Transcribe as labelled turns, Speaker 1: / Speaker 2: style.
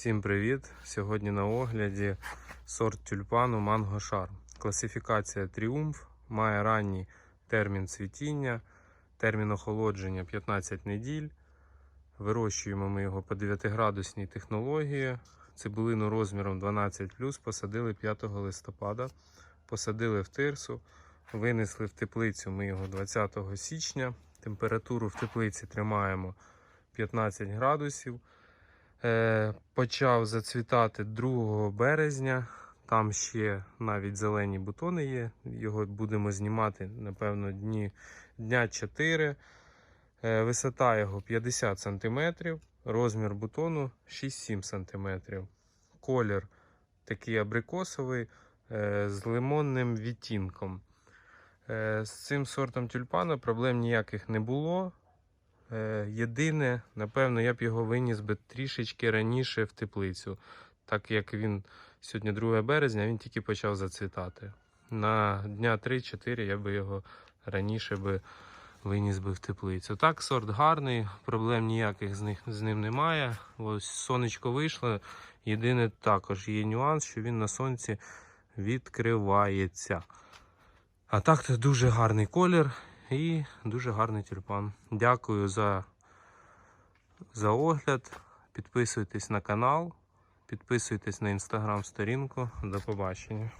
Speaker 1: Всім привіт! Сьогодні на огляді сорт тюльпану Манго Шар. Класифікація Тріумф має ранній термін цвітіння, термін охолодження 15 неділь. Вирощуємо ми його по 9-градусній технології. Цибулину розміром 12 посадили 5 листопада. Посадили в тирсу, винесли в теплицю ми його 20 січня. Температуру в теплиці тримаємо 15 градусів. Е, почав зацвітати 2 березня. Там ще навіть зелені бутони є. Його будемо знімати, напевно, дні, дня 4. Е, висота його 50 см, розмір бутону 6-7 см. Колір такий абрикосовий е, з лимонним відтінком. З цим сортом тюльпана проблем ніяких не було. Е, Єдине, напевно, я б його виніс би трішечки раніше в теплицю, так як він сьогодні 2 березня, він тільки почав зацвітати. На дня 3-4 я би його раніше би виніс би в теплицю. Так, сорт гарний, проблем ніяких з, них, з ним немає. Ось сонечко вийшло. Єдине також є нюанс, що він на сонці відкривається. А так, це дуже гарний колір і дуже гарний тюльпан. Дякую за, за огляд. Підписуйтесь на канал, підписуйтесь на інстаграм сторінку. До побачення.